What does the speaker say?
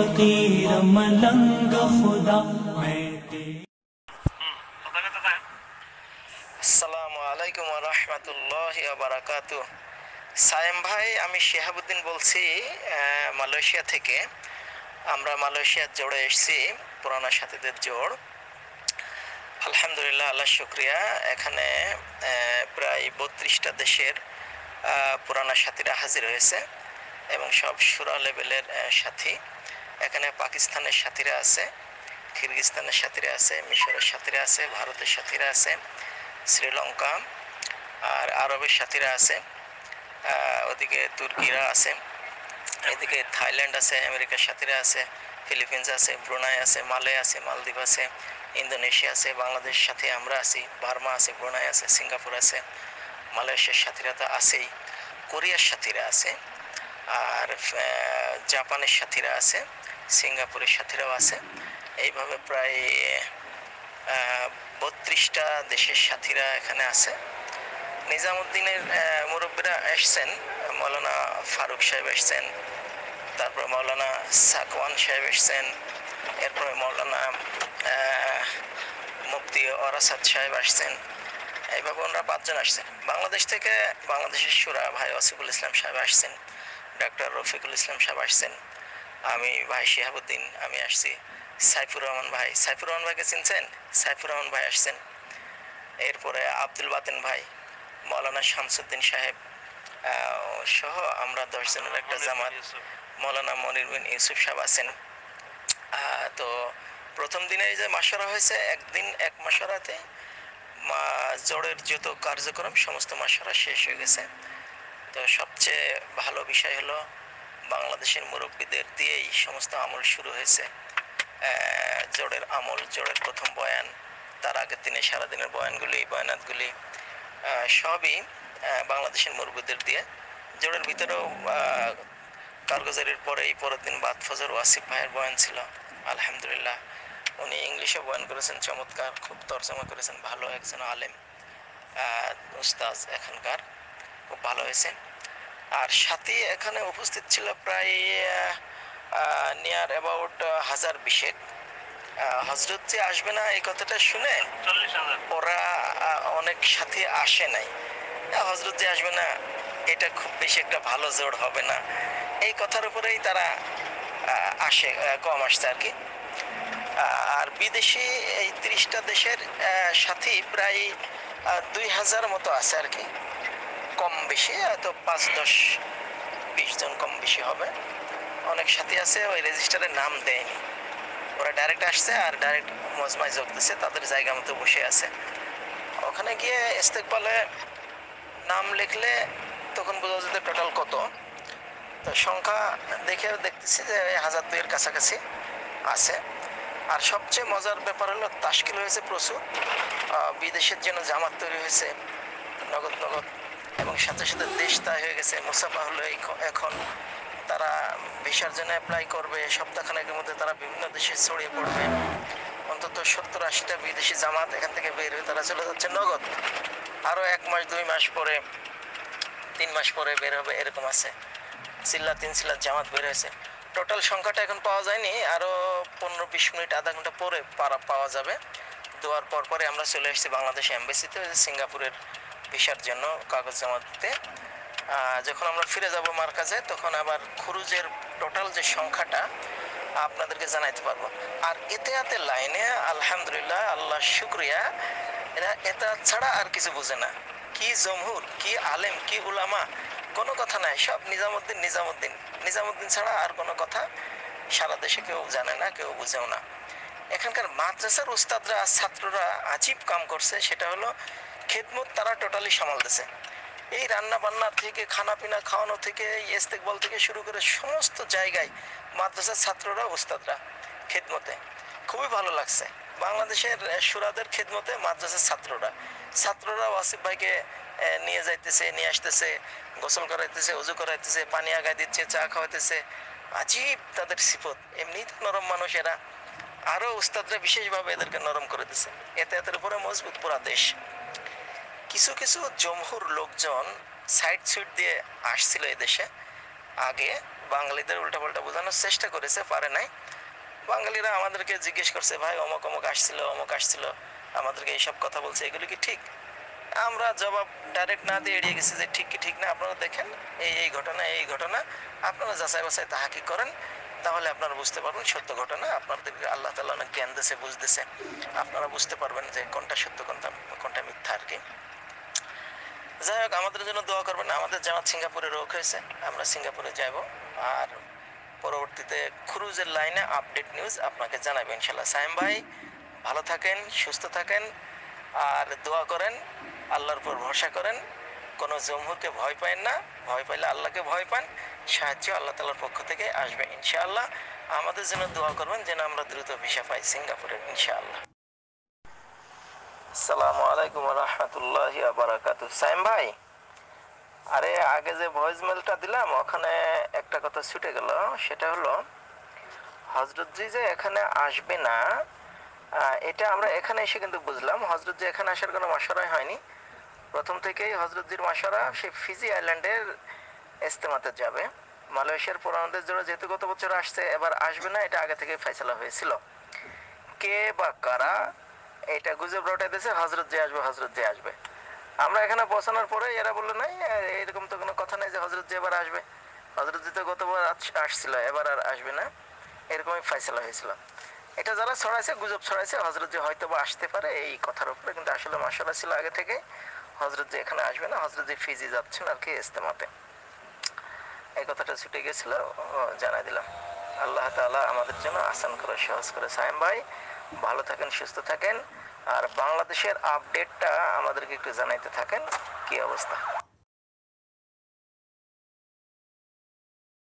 फकीर मलंग खुदा मैं तेरी আসসালামু আলাইকুম রহমতুল্লাহ বারাকাতু সায়েম ভাই আমি শিহাবুদ্দিন বলছি আহ, মালয়েশিয়া থেকে আমরা মালয়েশিয়ার জোড়ে এসেছি পুরানা সাথীদের জোড় আলহামদুলিল্লাহ আল্লাহ শুক্রিয়া এখানে আহ, প্রায় বত্রিশটা দেশের আহ, পুরানা সাথীরা হাজির হয়েছে এবং সব সুরা লেভেলের আহ, সাথী এখানে পাকিস্তানের সাথীরা আছে কিরগিস্তানের সাথীরা আছে, মিশরের সাথীরা আছে, ভারতের সাথীরা আছে, শ্রীলঙ্কা আর আরবের সাথীরা আছে ওদিকে তুর্কিরা আছে, এদিকে থাইল্যান্ড আছে, আমেরিকার সাথীরা আছে, ফিলিপিন্স আছে, ব্রুনাই আছে, মালে আছে, মালদ্বীপ আছে, ইন্দোনেশিয়া আছে বাংলাদেশ সাথে আমরা আছি, বার্মা আছে, ব্রুনাই আছে, সিঙ্গাপুর আছে, মালয়েশিয়ার সাথীরা তো আছেই, কোরিয়ার সাথীরা আছে, আর জাপানের সাথীরা আছে সিঙ্গাপুরের সাথীরাও আছে। এইভাবে প্রায় বত্রিশটা দেশের সাথীরা এখানে আছে। নিজামুদ্দিনের মুরব্বীরা এসছেন। মৌলানা ফারুক সাহেব এসছেন। তারপর মৌলানা সাকওয়ান সাহেব এসছেন। এরপরে মৌলানা মুফতি ওরাসাদ সাহেব আসছেন। এইভাবে ওনারা পাঁচজন আসছেন। বাংলাদেশ থেকে বাংলাদেশের সুরা ভাই ওয়াসিফুল ইসলাম সাহেব আসছেন। ডক্টর রফিকুল ইসলাম সাহেব আসছেন। আমি ভাই শিহাবুদ্দিন আমি আসছি। সাইফুর রহমান ভাই। সাইফুর রহমান ভাইকে চিনছেন? সাইফুর রহমান ভাই আসছেন। এরপরে আব্দুল বাতেন ভাই মৌলানা শামসুদ্দিন সাহেব সহ আমরা দশ জনের একটা জামাত মৌলানা মনির বিন ইউসুফ সাহেব আছেন। তো প্রথম দিনে যে মাসরা হয়েছে একদিন এক মাসরাতে মা জড়ের যত কার্যক্রম সমস্ত মাসরা শেষ হয়ে গেছে। তো সবচেয়ে ভালো বিষয় হলো বাংলাদেশের মুরব্বীদের দিয়েই সমস্ত আমল শুরু হয়েছে। জোরের আমল, জোরের প্রথম বয়ান, তার আগের দিনে সারাদিনের বয়ানগুলি বয়ানাতগুলি সবই বাংলাদেশের মুরব্বীদের দিয়ে। জোরের ভিতরেও কারগুজারির পরে এই পরের দিন বাদ ফজর ওয়াসিফ ভাইয়ের বয়ান ছিল। আলহামদুলিল্লাহ, উনি ইংলিশে বয়ান করেছেন, চমৎকার, খুব তর্জমা করেছেন, ভালো একজন আলেম উস্তাজ এখানকার, খুব ভালো হয়েছে। আর সাথে এখানে উপস্থিত ছিল প্রায় নিয়ার অ্যাবাউট হাজার বিশেক। হজরত যে আসবে না এই কথাটা শুনে ওরা অনেক সাথে আসে নাই। হজরত যে আসবে না এটা খুব বেশি একটা ভালো জোর হবে না। এই কথার উপরেই তারা আসে কম আসছে আর কি। আর বিদেশি এই ত্রিশটা দেশের সাথী প্রায় দুই হাজার মতো আছে আর কি। কম বেশি হয়তো পাঁচ দশ বিশ জন কম বেশি হবে। অনেক সাথী আছে, ওই রেজিস্টারে নাম দেয়নি। ওরা ডাইরেক্ট আসছে, আর ডাইরেক্ট মজমায় যোগ দিচ্ছে তাদের জায়গা মতো বসে আছে। ওখানে গিয়ে ইস্তেকবালে নাম লিখলে তখন বোঝা যেত টোটাল কত। তো সংখ্যা দেখে দেখতেছি যে হাজার দুইয়ের কাছাকাছি আছে। আর সবচেয়ে মজার ব্যাপার হলো, তাশকিল হয়েছে প্রচুর। বিদেশের জন্য জামাত তৈরি হয়েছে। নগদ নগদ এবং সাথে সাথে দেশ তাই হয়ে গেছে। মুসাফা হলো এখন তারা ভিসার জন্য অ্যাপ্লাই করবে। সপ্তাহখানেকের মধ্যে তারা বিভিন্ন দেশে ছড়িয়ে পড়বে। অন্তত সত্তর আশিটা বিদেশি জামাত এখান থেকে বের হয়ে তারা চলে যাচ্ছে নগদ। আরও এক মাস, দুই মাস পরে, তিন মাস পরে বের হবে এরকম আছে। চিল্লা তিন চিল্লা জামাত বের হয়েছে। টোটাল সংখ্যাটা এখন পাওয়া যায়নি। আরও পনেরো বিশ মিনিট, আধা ঘণ্টা পরে পাওয়া যাবে। দেওয়ার পর পরে আমরা চলে এসেছি বাংলাদেশ এম্বাসিতে সিঙ্গাপুরের ভিসার জন্য কাগজ জমা দিতে। যখন আমরা ফিরে যাব মার কাছে তখন আবার খুরুজের টোটাল যে সংখ্যাটা, আপনাদেরকে জানাইতে পারব। আর এতে এতে লাইনে, আলহামদুলিল্লাহ, আল্লাহ শুক্রিয়া, এরা এটা ছাড়া আর কিছু বুঝে না। কি জমহুর, কি আলেম, কি উলামা, কোনো কথা নাই, সব নিজামুদ্দিন নিজামুদ্দিন। নিজামুদ্দিন ছাড়া আর কোনো কথা সারা দেশে কেউ জানে না, কেউ বুঝেও না। এখানকার মাদ্রাসার উস্তাদরা, ছাত্ররা আজীব কাম করছে, সেটা হলো খেদমত তারা টোটালি সামালতেছে। এই রান্না বান্নার থেকে খানা পিনা খাওয়ানো থেকে, ইস্তেকবল থেকে শুরু করে সমস্ত জায়গায় মাদ্রাসার ছাত্ররা, ওস্তাদরা খেদমতে। খুবই ভালো লাগছে। বাংলাদেশের সুরাদের খেদমতে মাদ্রাসার ছাত্ররা। ছাত্ররা ওয়াসিফ ভাইকে নিয়ে যাইতেছে, নিয়ে আসতেছে, গোসল করাইতেছে, উজু করাইতেছে, পানি আগায় দিচ্ছে, চা খাওয়াইতেছে। আজীব তাদের সিফত। এমনি নরম মানুষ এরা। আরও উস্তাদরা বিশেষভাবে এদেরকে নরম করে দিছে। এতে এদের উপরে মজবুত পুরা দেশ। কিছু কিছু জমহুর লোকজন সাইড সুইট দিয়ে আসছিল এই দেশে। আগে বাঙালিদের উল্টাপাল্টা বোঝানোর চেষ্টা করেছে, পারে নাই। বাঙালিরা আমাদেরকে জিজ্ঞেস করছে, ভাই, অমুক অমুক আসছিল অমুক আসছিল। আমাদেরকে এইসব কথা বলছে, এগুলো কি ঠিক? আমরা জবাব ডাইরেক্ট না দিয়ে এড়িয়ে গেছি যে, ঠিক কি ঠিক না? আপনারা দেখেন, এই এই ঘটনা এই ঘটনা। আপনারা যাচাই বাছাই তাহা কি করেন, তাহলে আপনারা বুঝতে পারবেন সত্য ঘটনা। আপনাদেরকে আল্লাহ তালা অনেক জ্ঞান দিয়েছে বুঝতেছে আপনারা বুঝতে পারবেন যে কোনটা সত্য, কোনটা কোনটা মিথ্যা আর কি। যাই হোক, আমাদের জন্য দোয়া করবেন। আমাদের জামাত সিঙ্গাপুরে রোগ হয়েছে, আমরা সিঙ্গাপুরে যাব আর পরবর্তীতে ক্রুজের লাইনে আপডেট নিউজ আপনাকে জানাবেন ইনশাল্লাহ সাইম ভাই, ভালো থাকেন, সুস্থ থাকেন, আর দোয়া করেন, আল্লাহর উপর ভরসা করেন। কোনো জমহুরকে ভয় পায় না, ভয় পাইলে আল্লাহকে ভয় পান। সাহায্য আল্লাহ তালার পক্ষ থেকে আসবে ইনশাআল্লাহ। আমাদের জন্য দোয়া করবেন যেন আমরা দ্রুত ভিসা পাই সিঙ্গাপুরের ইনশাআল্লাহ। আলাইকুম আরে আগে যে দিলাম, ওখানে একটা কথা ছুটে সেটা হলো, হজরতজি যে এখানে আসবে না এটা আমরা এখানে এসে কিন্তু বুঝলাম। এখানে আসার কোনো মশারাই হয়নি। প্রথম থেকেই হজরতজির মশারা, সে ফিজি আইল্যান্ডের ইস্তেমাতে যাবে। মালয়েশিয়ার পুরানদের জন্য যেহেতু গত বছর আসছে, এবার আসবে না, এটা আগে থেকে ফেসলা হয়েছিল। কে বা কারা এটা গুজব রটাই দিয়েছে হজরত যে আসবে হজরত যে আসবে। আমরা এখানে পৌঁছানোর পরে এরা বলল, নাই এরকম তো কোনো কথা নেই যে হজরত যে এবার আসবে। হজরত জি তো গতবার আসছিল, এবার আর আসবে না। এরকমই ফয়সলা হয়েছিল। এটা যারা ছড়াইছে, গুজব ছড়াইছে হজরত যে হয়তো বা আসতে পারে এই কথার উপরে, কিন্তু আসলে মশলা ছিল আগে থেকে হজরত যে এখানে আসবে না হজরত যে ফিজি যাচ্ছেন আর কি ইস্তেমাতে এই কথাটা ছুটে গেছিল জানাই দিলাম। আল্লাহ তাআলা আমাদের জন্য আসান করে সহজ করে। সায়েম ভাই ভালো থাকেন সুস্থ থাকেন। আর বাংলাদেশের আপডেটটা আমাদেরকে একটু জানাইতে থাকেন কি অবস্থা?